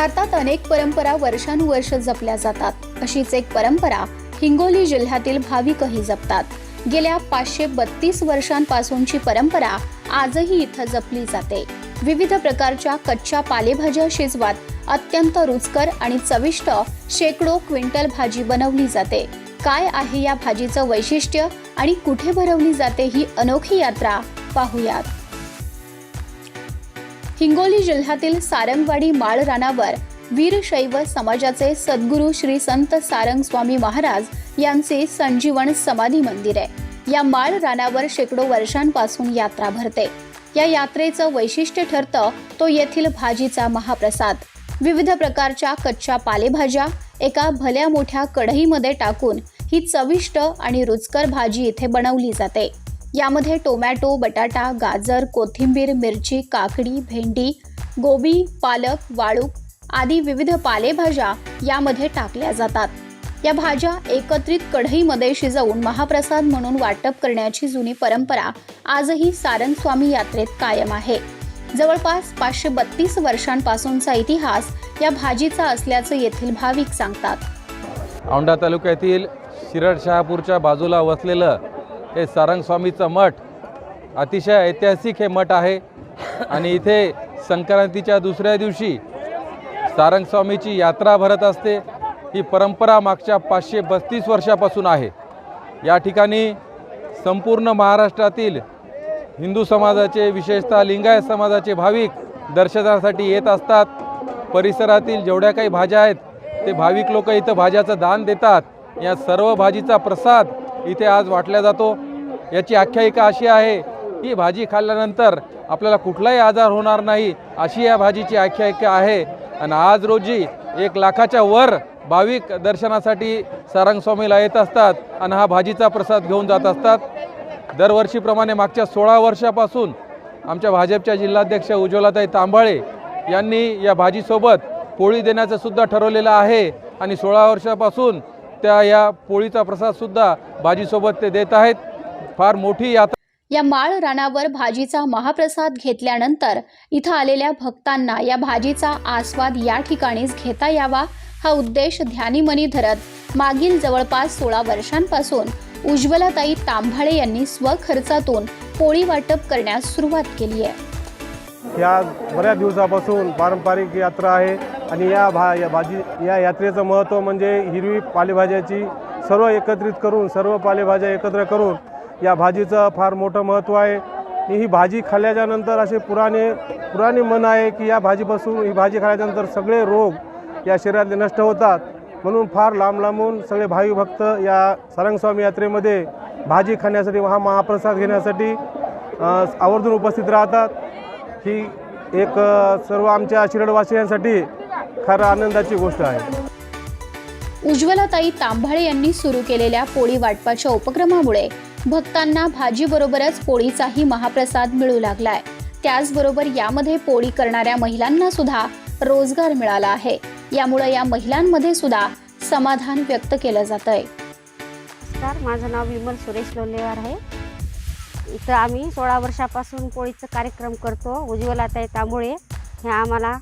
भारतात अनेक परंपरा वर्षानुवर्ष जपल्या जातात. अशीच एक परंपरा हिंगोली जिल्ह्यातील भाविकही जपतात. गेल्या पाचशे बत्तीस वर्षांपासूनची परंपरा आजही इथं जपली जाते. विविध प्रकारच्या कच्च्या पालेभाज्या शिजवात अत्यंत रुचकर आणि चविष्ट शेकडो क्विंटल भाजी बनवली जाते. काय आहे या भाजीचं वैशिष्ट्य आणि कुठे भरवली जाते ही अनोखी यात्रा पाहुयात. हिंगोली जिल्ह्यातील सारंगवाडी माळ रानावर वीरशैव समाजाचे सद्गुरू श्री संत सारंग स्वामी महाराज यांचे संजीवन समाधी मंदिर आहे. या माळ रानावर शेकडो वर्षांपासून यात्रा भरते. या यात्रेचं वैशिष्ट्य ठरतं तो येथील भाजीचा महाप्रसाद. विविध प्रकारच्या कच्च्या पालेभाज्या एका भल्या मोठ्या कढईमध्ये टाकून ही चविष्ट आणि रुचकर भाजी इथे बनवली जाते. यामध्ये टोमॅटो बटाटा गाजर कोथिंबीर मिरची काकडी भेंडी गोबी पालक वाळूक आदी विविध पालेभाज्या यामध्ये टाकल्या जातात. या भाज्या एकत्रित कढईमध्ये शिजवून महाप्रसाद म्हणून वाटप करण्याची जुनी परंपरा आजही सारंग स्वामी यात्रेत कायम आहे. जवळपास पाचशे बत्तीस वर्षांपासूनचा इतिहास या भाजीचा असल्याचं येथील भाविक सांगतात. औंढा तालुक्यातील शिरड शहापूरच्या बाजूला वसलेलं हे सारंगस्वामीचं मठ अतिशय ऐतिहासिक हे मठ आहे. आणि इथे संक्रांतीच्या दुसऱ्या दिवशी सारंगस्वामीची यात्रा भरत असते. ही परंपरा मागच्या पाचशे बस्तीस वर्षापासून आहे. या ठिकाणी संपूर्ण महाराष्ट्रातील हिंदू समाजाचे विशेषतः लिंगायत समाजाचे भाविक दर्शनासाठी येत असतात. परिसरातील जेवढ्या काही भाज्या आहेत ते भाविक लोक इथं भाज्याचं दान देतात. या सर्व भाजीचा प्रसाद इथे आज वाटला जातो. याची आख्यायिका अशी आहे की भाजी खाल्ल्यानंतर आपल्याला कुठलाही आजार होणार नाही अशी या भाजीची आख्यायिका आहे. आणि आज रोजी एक लाखाच्या वर भाविक दर्शनासाठी सारंगस्वामीला येत असतात आणि हा भाजीचा प्रसाद घेऊन जात असतात. दरवर्षीप्रमाणे मागच्या सोळा वर्षापासून आमच्या भाजपच्या जिल्हाध्यक्ष उज्ज्वलाताई तांबाळे यांनी या भाजीसोबत पोळी देण्याचं सुद्धा ठरवलेलं आहे. आणि सोळा वर्षापासून त्या या पोळीचा प्रसादसुद्धा भाजीसोबत ते देत आहेत. फार मोठी यात्रा या माळ रानावर भाजीचा महाप्रसाद घेतल्यानंतर इथं आलेल्या भक्तांना या भाजीचा आस्वाद या ठिकाणीच घेता यावा हा उद्देश ध्यानीमनी धरत मागील जवळपास सोळा वर्षांपासून उज्ज्वलाताई तांभाळे यांनी स्वखर्चातून पोळी वाटप करण्यास सुरुवात केली आहे. या बऱ्याच दिवसापासून पारंपरिक यात्रा आहे. आणि या भा या भाजी या यात्रेचं महत्त्व म्हणजे हिरवी पालेभाज्याची सर्व एकत्रित करून सर्व पालेभाज्या एकत्र करून या भाजीचं फार मोठं महत्त्व आहे. ही भाजी खाल्ल्याच्यानंतर असे पुराणे पुराणे मन आहे की या भाजीपासून ही भाजी खाल्ल्याच्यानंतर सगळे रोग या शरीरातले नष्ट होतात. म्हणून फार लांब लांबून सगळे भावी भक्त या सारंगस्वामी यात्रेमध्ये भाजी खाण्यासाठी हा महाप्रसाद घेण्यासाठी आवर्जून उपस्थित राहतात. ही एक सर्व आमच्या शिरडवासियांसाठी खरं आनंदाची गोष्ट आहे. उज्ज्वलाताई तांभाळे यांनी सुरू केलेल्या पोळी वाटपाच्या उपक्रमामुळे भक्तांना भाजीबरोबरच पोळीचाही महाप्रसाद मिळू लागलाय. त्याचबरोबर यामध्ये पोळी करणाऱ्या महिलांना सुद्धा रोजगार मिळाला आहे. यामुळे या महिलांमध्ये सुद्धा समाधान व्यक्त केलं जात आहे नमस्कार माझं नाव विमल सुरेश लोलेवार आहे. इथं आम्ही सोळा वर्षापासून पोळीचं कार्यक्रम करतो उज्ज्वलाताई तांबुळे. हे आम्हाला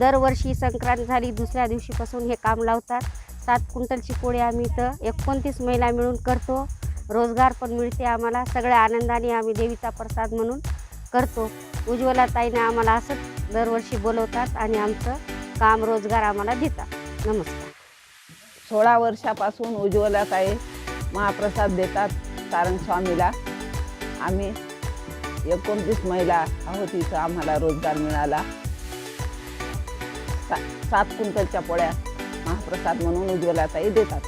दरवर्षी संक्रांत झाली दुसऱ्या दिवशीपासून हे काम लावतात. सात क्विंटलची पोळी आम्ही इथं एकोणतीस महिला मिळून करतो. रोजगार पण मिळते आम्हाला. सगळ्या आनंदाने आम्ही देवीचा प्रसाद म्हणून करतो. उज्ज्वलाताईने आम्हाला असंच दरवर्षी बोलवतात आणि आमचं काम रोजगार आम्हाला देतात. नमस्कार. सोळा वर्षापासून उज्ज्वलाताई महाप्रसाद देतात सारंग स्वामीला. आम्ही एकोणतीस महिला आहोत इथं आम्हाला रोजगार मिळाला. सा सात क्विंटलच्या पोळ्या महाप्रसाद म्हणून उज्ज्वलाताई देतात.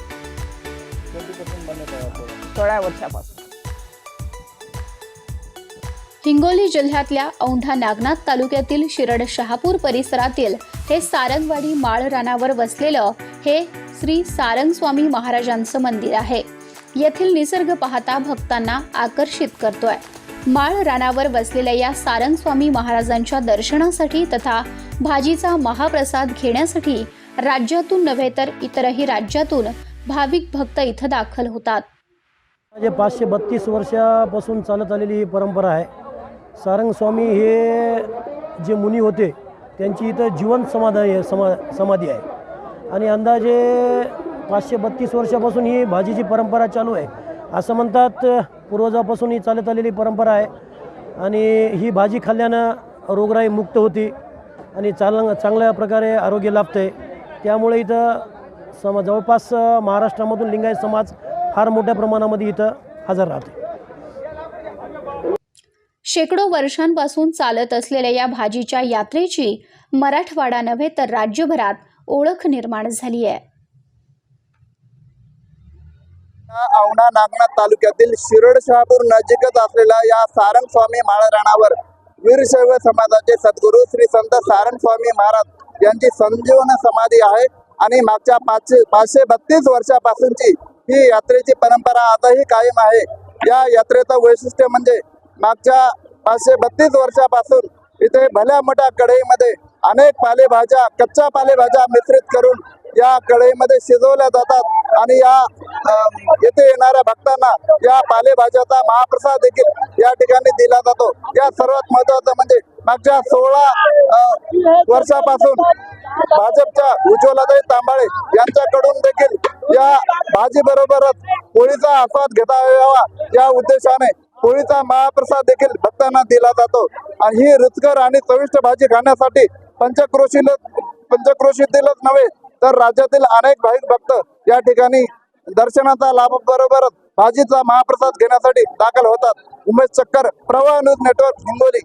सोळा वर्षापासून. हिंगोली जिल्ह्यातल्या औंढा नागनाथ तालुक्यातील शिरड शहापूर परिसरातील हे सारंगवाडी माळ रानावर वसलेलं हे श्री सारंग स्वामी महाराजांचं मंदिर आहे. येथील निसर्ग पाहता भक्तांना आकर्षित करतोय. माळ रानावर वसलेल्या या सारंगस्वामी महाराजांच्या दर्शनासाठी तथा भाजीचा महाप्रसाद घेण्यासाठी राज्यातून नव्हे तर इतरही राज्यातून भाविक भक्त इथं दाखल होतात. म्हणजे पाचशे बत्तीस वर्षापासून चालत आलेली ही परंपरा आहे. सारंगस्वामी हे जे मुनी होते त्यांची इथं जीवन समाधी आहे समा समाधी आहे. आणि अंदाजे पाचशे बत्तीस वर्षापासून ही भाजीची परंपरा चालू आहे. असं म्हणतात पूर्वजापासून ही चालत आलेली परंपरा आहे. आणि ही भाजी खाल्ल्यानं रोगराई मुक्त होती आणि चांग चांगल्या प्रकारे आरोग्य लाभतं आहे त्यामुळे इथं सम जवळपास महाराष्ट्रामधून लिंगायत समाज फार मोठ्या प्रमाणामध्ये इथं हजर राहते शेकडो वर्षांपासून चालत असलेल्या या भाजीच्या यात्रेची मराठवाडा नव्हे तर राज्यभरात ओळख निर्माण झाली आहे. औंढा नागनाथ तालुक्यातील शिरोड शहापूर नजीकच असलेल्या या सारंग स्वामी माळराणावर वीरशैव समाजाचे सद्गुरू श्री संत सारंग स्वामी महाराज यांची संजीवन समाधी आहे. आणि मागच्या पाचशे पाचशे बत्तीस वर्षापासूनची ही यात्रेची परंपरा आजही कायम आहे. या यात्रेचं वैशिष्ट्य म्हणजे मागच्या पाचशे बत्तीस वर्षापासून इथे भल्या मोठ्या कढईमध्ये अनेक पालेभाज्या कच्च्या पालेभाज्या मिश्रित करून या कढईमध्ये शिजवल्या जातात. आणि या येथे येणाऱ्या भक्तांना या पालेभाज्याचा महाप्रसाद देखील या ठिकाणी दिला जातो. या सर्वात महत्वाचं म्हणजे मागच्या सोळा वर्षापासून भाजपच्या उज्ज्वलाताई तांबाळे यांच्याकडून देखील या भाजी बरोबरच होळीचा आस्वाद घेता यावा या उद्देशाने होळीचा महाप्रसाद देखील भक्तांना दिला जातो. आणि ही रुचकर आणि चविष्ट भाजी खाण्यासाठी पंचक्रोशीलच पंचक्रोशीतीलच नव्हे तर राज्यातील अनेक भाविक भक्त या ठिकाणी दर्शनाचा लाभ बरोबरच भाजीचा महाप्रसाद घेण्यासाठी दाखल होतात. उमेश चक्कर प्रवाह न्यूज नेटवर्क हिंगोली.